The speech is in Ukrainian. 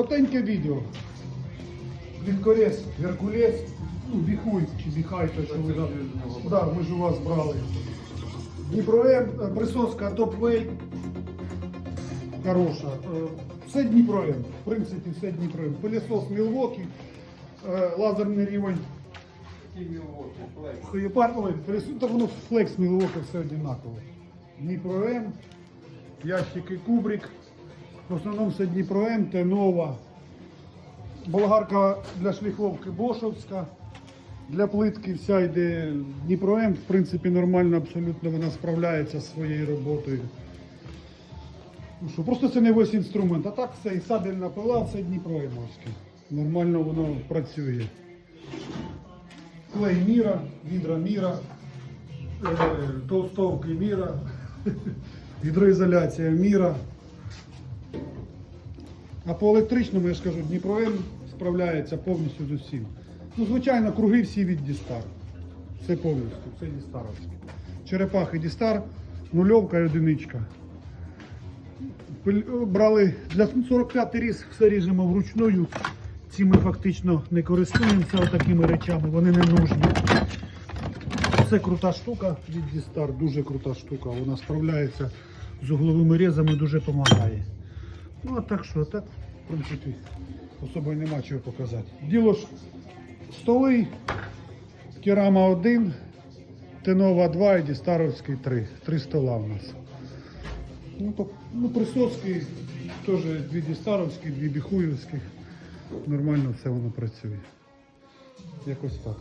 Коротеньке відео. Лінкорез, Геркулес, ну, Біхуй чи Біхай, то що ви. Да, ми ж у вас брали. Дніпром, е, присоска топ-вейт. Хороша. Е, Все Дніпром. В принципі, все Дніпром. Пилісос Мілвокі, е, лазерний рівень. Хуєпар, ой, пересу- та воно флекс Мілвокі все однаково. Дніпро М, ящики Кубрик. В основному все Дніпро М, Тенова. Болгарка для шліфовки Бошовська. Для плитки вся йде Дніпро М. В принципі, нормально, абсолютно вона справляється зі своєю роботою. Ну що, просто це не весь інструмент, а так все і сабельна пила, все Дніпро М-овське. Нормально воно працює. Клей міра, відра міра, е, толстовки міра, гідроізоляція міра. А по електричному, я ж кажу, Дніпро М справляється повністю з усім. Ну, звичайно, круги всі від Дістар. Все повністю, все Дістаровське. Черепахи Дістар, нульовка і одиничка. Брали для 45 різ, все ріжемо вручную. Ці ми фактично не користуємося такими речами, вони не нужні. Це крута штука від Дістар, дуже крута штука. Вона справляється з угловими різами, дуже допомагає. Ну а так що, так, в принципі, особо нема чого показати. Діло ж столи, керама 1, Тенова 2 і Дістаровський 3. Три стола у нас. Ну, то, ну присоски теж дві Дістаровські, дві Біхуївських. Нормально все воно працює. Якось так.